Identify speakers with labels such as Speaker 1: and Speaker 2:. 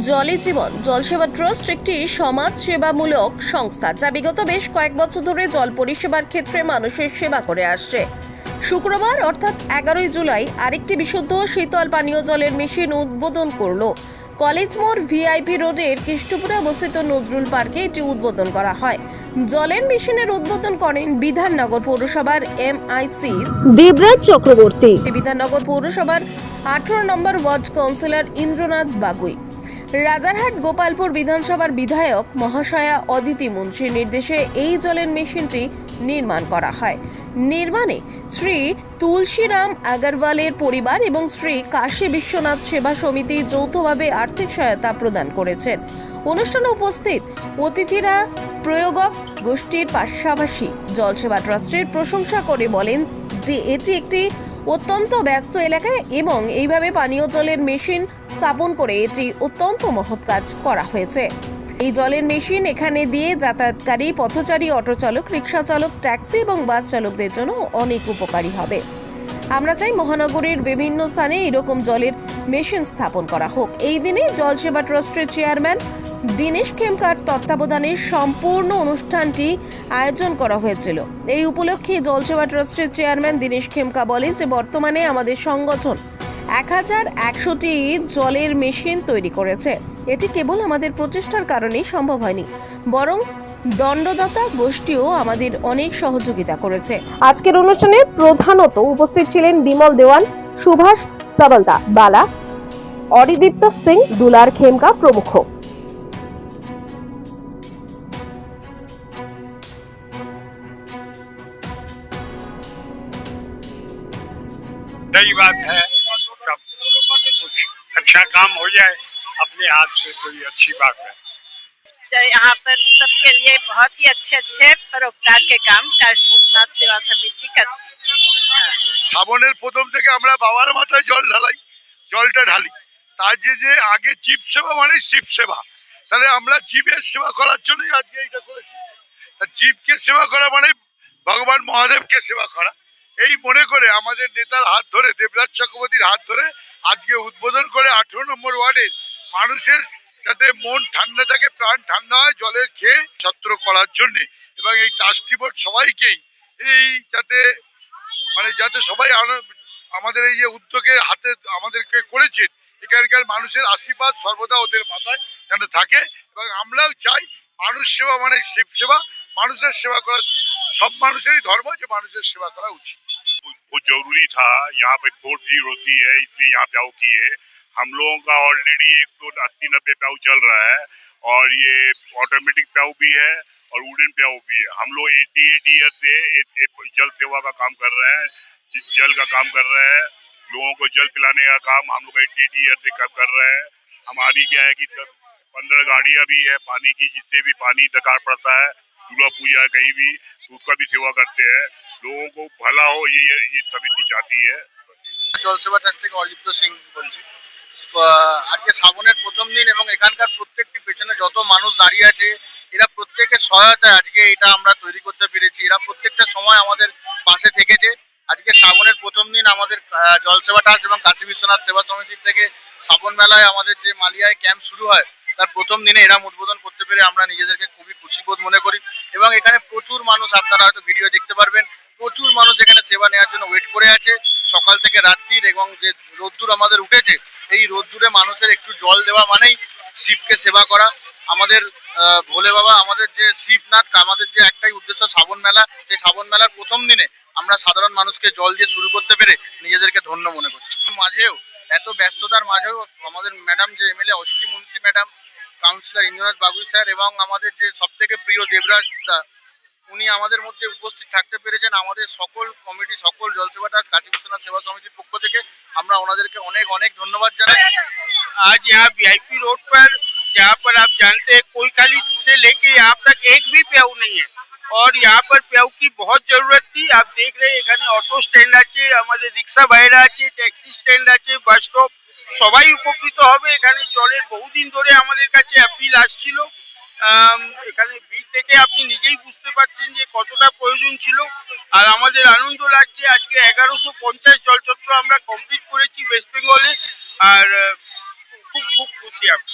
Speaker 1: জলে জীবন জলসেবা ট্রাস্ট একটি সমাজ সেবামূলক সংস্থা যা বিগত বেশ কয়েক বছর ধরে জল পরিষেবার ক্ষেত্রে মানুষের সেবা করে আসছে। শুক্রবার অর্থাৎ এগারোই জুলাই আরেকটি বিশুদ্ধ শীতল পানীয় জলের মেশিন উদ্বোধন করল। কলেজ মোড় ভিআইপি রোডের কৃষ্ণপুরে অবস্থিত নজরুল পার্কে এটি উদ্বোধন করা হয়। জলের মেশিনের উদ্বোধন করেন বিধাননগর পৌরসভার এম এমআইসি।
Speaker 2: দেবরাজ চক্রবর্তী।
Speaker 1: বিধাননগর পৌরসভার আঠারো নম্বর ওয়ার্ড কাউন্সিলর ইন্দ্রনাথ বাগুই। রাজারহাট গোপালপুর বিধানসভার বিধায়ক মহাশয়া অদিতি মুন্সির নির্দেশে এই জলের মেশিনটি নির্মাণ করা হয়। নির্মাণে শ্রী তুলসীরাম আগরওয়ালের পরিবার এবং শ্রী কাশী বিশ্বনাথ সেবা সমিতি যৌথভাবে আর্থিক সহায়তা প্রদান করেছেন। অনুষ্ঠানে উপস্থিত অতিথিরা প্রয়োগক গোষ্ঠীর পাশাপাশি জলসেবা ট্রাস্টের প্রশংসা করে বলেন যে এটি একটি অত্যন্ত ব্যস্ত এলাকায় এবং এইভাবে পানীয় জলের মেশিন স্থাপন করে এটি অত্যন্ত মহৎ কাজ করা হয়েছে। এই জলের মেশিন এখানে দিয়ে যাতায়াতকারী, পথচারী, অটো চালক, রিক্সা চালক, ট্যাক্সি এবং বাস চালকদের জন্য অনেক উপকারী হবে। আমরা চাই মহানগরীর বিভিন্ন স্থানে এরকম জলের মেশিন স্থাপন করা হোক। এই দিনে জল সেবা ট্রাস্টের চেয়ারম্যান দীনেশ খেমকার তত্ত্বাবধানে সম্পূর্ণ অনুষ্ঠানটি আয়োজন করা হয়েছিল। এই উপলক্ষে জলসেবা ট্রাস্টের চেয়ারম্যান দীনেশ খেমকা বলেন যে, বর্তমানে আমাদের সংগঠন এক হাজার একশোটি জলের মেশিন তৈরি করেছে। এটি কেবল আমাদের প্রচেষ্টার কারণেই সম্ভব হয়নি, বরং দণ্ডদাতা গোষ্ঠীও আমাদের অনেক সহযোগিতা করেছে।
Speaker 2: আজকের অনুষ্ঠানে প্রধানত উপস্থিত ছিলেন বিমল দেওয়ান সুভাষ সাবলতা বালা, অরিদীপ্ত সিং, দুলার খেমকা প্রমুখ।
Speaker 3: नई बात है सब कुछ अच्छा काम हो जाए अपने हाथ से तो ये अच्छी बात है
Speaker 4: तो यहाँ पर सबके लिए बहुत ही अच्छे अच्छे परोपकार के काम काशी विश्वनाथ सेवा समिति करती है हाँ।
Speaker 5: শ্রাবণের প্রথম থেকে আমরা বাবার মাথায় জল ঢালাই জলটা ঢালি তার যে যে আগে জীব সেবা মানে শিব সেবা তাহলে আমরা জীবের সেবা করার জন্যই আজকে এইটা করেছি তা জীবকে সেবা করা মানে ভগবান মহাদেবকে সেবা করা এই মনে করে আমাদের নেতার হাত ধরে, দেবরাজ চক্রবর্তীর হাত ধরে আজকে উদ্বোধন করে আঠেরো নম্বর ওয়ার্ডের মানুষের যাতে মন ঠান্ডা থাকে, প্রাণ ঠান্ডা হয় জলের খেয়ে ছত্র করার জন্য। এবং এই ট্রাস্টি বোর্ড সবাইকেই এই যাতে মানে যাতে সবাই আমাদের এই যে উদ্যোগে হাতে আমাদেরকে করেছেন, এখানকার মানুষের আশীর্বাদ সর্বদা ওদের মাথায় যেন থাকে। এবং আমরাও চাই মানুষ সেবা মানে শিব সেবা, মানুষের সেবা করা, সব মানুষেরই ধর্ম যে মানুষের সেবা করা উচিত।
Speaker 6: बहुत ज़रूरी था। यहाँ पे फोर जी होती है, इसलिए यहाँ प्याऊ की है हम लोगों का ऑलरेडी एक सौ अस्सी, नब्बे प्याऊ चल रहा है और ये ऑटोमेटिक प्याऊ भी है और वुडन प्याऊ भी है। हम लोग एटी एट ईयर से जल सेवा का काम कर रहे हैं जल का काम कर रहे हैं। लोगों को जल पिलाने का काम हम लोग एटी एट ईयर से कर रहे हैं। हमारी क्या है कि पंद्रह गाड़ियाँ भी है, पानी की, जिससे भी पानी दरकार पड़ता है। दुर्गा पूजा कहीं भी तो उसका भी सेवा करते हैं लोगों को भला हो ये ये ये समिति चाहती है
Speaker 7: জলসেবা ট্রাস্ট থেকে অরিজিৎ সিং বলছি তো, আহ, আজকে শ্রাবণের প্রথম দিন এবং এখানকার প্রত্যেকটি পেছনে যত মানুষ দাঁড়িয়ে আছে এরা প্রত্যেকের সহায়তায় আজকে এটা আমরা তৈরি করতে পেরেছি এরা প্রত্যেকটা সময় আমাদের পাশে থেকেছে আজকে শ্রাবণের প্রথম দিন আমাদের আহ, জলসেবা ট্রাস্ট এবং কাশী বিশ্বনাথ সেবা সমিতির থেকে শ্রাবণ মেলায় আমাদের যে মালিয়ায় ক্যাম্প শুরু হয় তার প্রথম দিনে এরাম উদ্বোধন করতে পেরে আমরা নিজেদেরকে খুবই খুশিবোধ মনে করি এবং এখানে প্রচুর মানুষ আপনারা হয়তো ভিডিও দেখতে পারবেন। প্রচুর মানুষ এখানে সেবা নেওয়ার জন্য ওয়েট করে আছে। সকাল থেকে রাত্রির এবং যে রোদ্দুর আমাদের উঠেছে, এই রোদ্দুরে মানুষের একটু জল দেওয়া মানেই শিবকে সেবা করা। আমাদের ভোলে বাবা, আমাদের যে শিবনাথ, আমাদের যে একটাই উদ্দেশ্য শ্রাবণ মেলা, সেই শ্রাবণ মেলার প্রথম দিনে আমরা সাধারণ মানুষকে জল দিয়ে শুরু করতে পেরে নিজেদেরকে ধন্য মনে করছি। মাঝেও এত ব্যস্ততার মাঝেও আমাদের ম্যাডাম যে MLA Aditi Munshi madam councillor Indranath Bagui sir এবং আমাদের যে সব থেকে প্রিয় দেবরাজ দা উনি আমাদের মধ্যে উপস্থিত থাকতে পেরেছেন আমাদের সকল কমিটি সকল জলসেবা ট্রাস্ট কাশী বিশ্বনাথ সেবা সমিতির পক্ষ থেকে আমরা ওনাদেরকে অনেক অনেক ধন্যবাদ জানাই
Speaker 8: आज यहाँ वीआईपी रोड पर जहाँ पर आप जानते हैं कोई खाली से लेके यहाँ तक एक भी प्याऊ नहीं है और यहाँ पर प्याऊ की बहुत जरूरत थी आप देख रहे हैं এখানে অটো স্ট্যান্ড আছে আমাদের রিক্সা বাইরে আছে ট্যাক্সি স্ট্যান্ড আছে বাস স্টপ সবাই উপকৃত হবে এখানে জলের বহুদিন ধরে আমাদের কাছে অ্যাপিল আসছিল আম, এখানে ভিড় থেকে আপনি নিজেই বুঝতে পারছেন যে কতটা প্রয়োজন ছিল আর আমাদের আনন্দ লাগছে আজকে এগারোশো পঞ্চাশ জলচত্র আমরা কমপ্লিট করেছি ওয়েস্ট বেঙ্গলে আর আহ, খুব খুব খুশি আমি